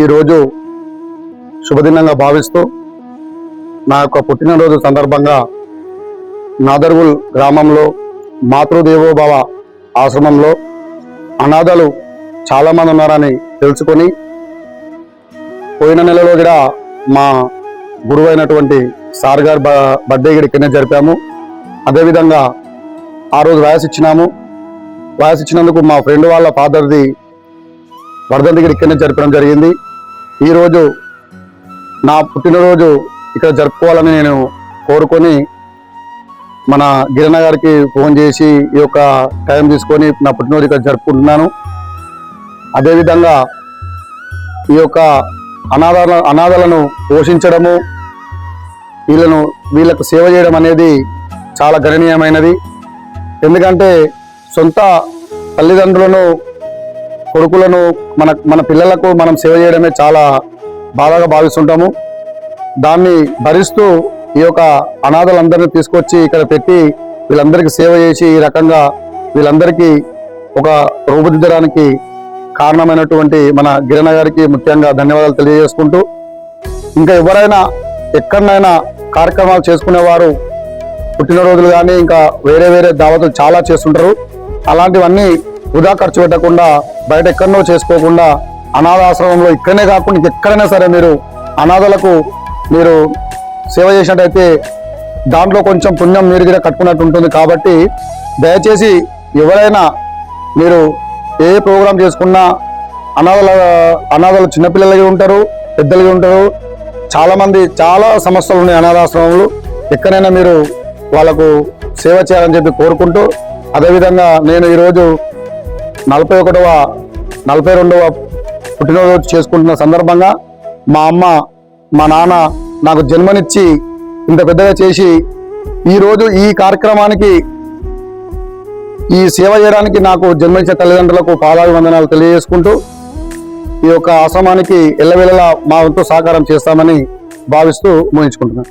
ఈరోజు శుభదినంగా భావిస్తూ నా యొక్క పుట్టినరోజు సందర్భంగా నాదర్గుల్ గ్రామంలో మాతృదేవోభవ ఆశ్రమంలో అనాథలు చాలామంది ఉన్నారని తెలుసుకొని పోయిన నెలలో కూడా మా గురువు అయినటువంటి సార్ గారు బ- బర్త్డే కూడా ఇక్కడనే జరిపాము. అదేవిధంగా ఆ రోజు వయసు ఇచ్చినాము. వయసు ఇచ్చినందుకు మా ఫ్రెండ్ వాళ్ళ ఫాదర్ది వరదల దగ్గర ఇక్కడనే జరపడం జరిగింది. ఈరోజు నా పుట్టినరోజు ఇక్కడ జరుపుకోవాలని నేను కోరుకొని మన గిరణ గారికి ఫోన్ చేసి ఈ యొక్క టైం తీసుకొని నా పుట్టినరోజు ఇక్కడ జరుపుకుంటున్నాను. అదేవిధంగా ఈ యొక్క అనాథాల అనాథలను పోషించడము వీళ్ళను వీళ్ళకు సేవ చేయడం అనేది చాలా గణనీయమైనది. ఎందుకంటే సొంత తల్లిదండ్రులను కొడుకులను మన మన పిల్లలకు మనం సేవ చేయడమే చాలా బాధగా భావిస్తుంటాము. దాన్ని భరిస్తూ ఈ యొక్క అనాథలందరినీ తీసుకొచ్చి ఇక్కడ పెట్టి వీళ్ళందరికీ సేవ చేసి ఈ రకంగా వీళ్ళందరికీ ఒక రూపుదిద్దడానికి కారణమైనటువంటి మన గిరణ గారికి ముఖ్యంగా ధన్యవాదాలు తెలియజేసుకుంటూ ఇంకా ఎవరైనా ఎక్కడనైనా కార్యక్రమాలు చేసుకునేవారు పుట్టినరోజులు కానీ ఇంకా వేరే వేరే దావతులు చాలా చేస్తుంటారు. అలాంటివన్నీ వృధా ఖర్చు పెట్టకుండా బయట ఎక్కడనో చేసుకోకుండా అనాథాశ్రమంలో ఇక్కడనే కాకుండా ఎక్కడైనా సరే మీరు అనాథలకు మీరు సేవ చేసినట్టయితే దాంట్లో కొంచెం పుణ్యం మీరు కూడా కట్టుకున్నట్టు ఉంటుంది కాబట్టి దయచేసి ఎవరైనా మీరు ఏ ప్రోగ్రాం చేసుకున్నా అనాథల అనాథలు చిన్నపిల్లలకి ఉంటారు పెద్దలకి ఉంటారు చాలామంది చాలా సమస్యలు ఉన్నాయి అనాథాశ్రమంలో ఎక్కడైనా మీరు వాళ్ళకు సేవ చేయాలని చెప్పి కోరుకుంటూ అదేవిధంగా నేను ఈరోజు నలభై ఒకటవ నలభై రెండవ పుట్టినరోజు చేసుకుంటున్న సందర్భంగా మా అమ్మ మా నాన్న నాకు జన్మనిచ్చి ఇంత పెద్దగా చేసి ఈరోజు ఈ కార్యక్రమానికి ఈ సేవ చేయడానికి నాకు జన్మించిన తల్లిదండ్రులకు పాదాభివందనాలు తెలియజేసుకుంటూ ఈ యొక్క ఆశ్రమానికి ఎల్లవేళలా మా వంతు సహకారం చేస్తామని భావిస్తూ ముగించుకుంటున్నాను.